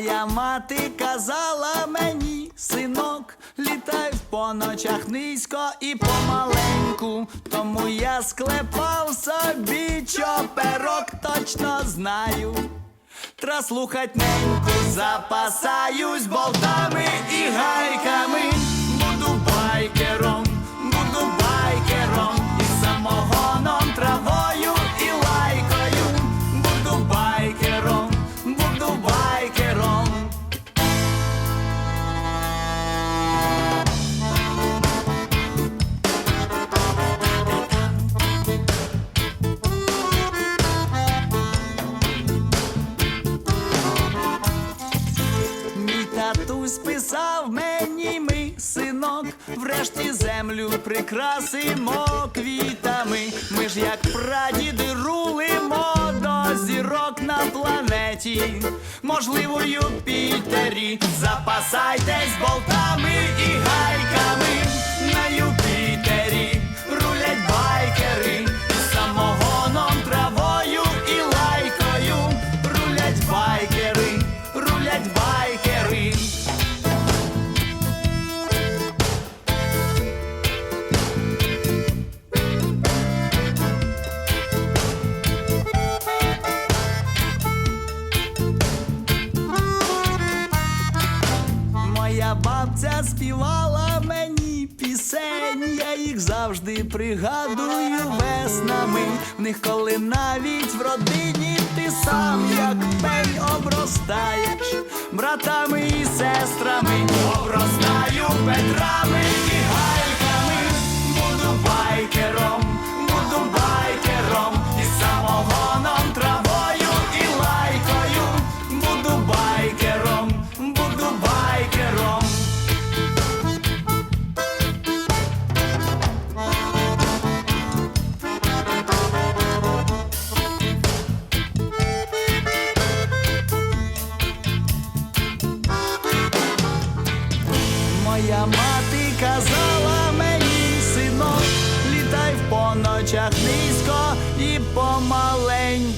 Моя мати казала мені, синок, літай по ночах низько і помаленьку. Тому я склепав собі чоперок, точно знаю. Тра слухать неньку, запасаюсь болтами і гайками. Буду байкером, татусь писав мені, ми, синок, врешті землю прикрасимо квітами. Ми ж як прадіди рулимо до зірок на планеті, можливо, Юпітері. Запасайтесь болтами і гайками я їх завжди пригадую веснами. В них коли навіть в родині ти сам, як пень обростаєш, братами і сестрами, обростаю Петрами і мати казала мені, синок, літай в поночах низько і помаленьку.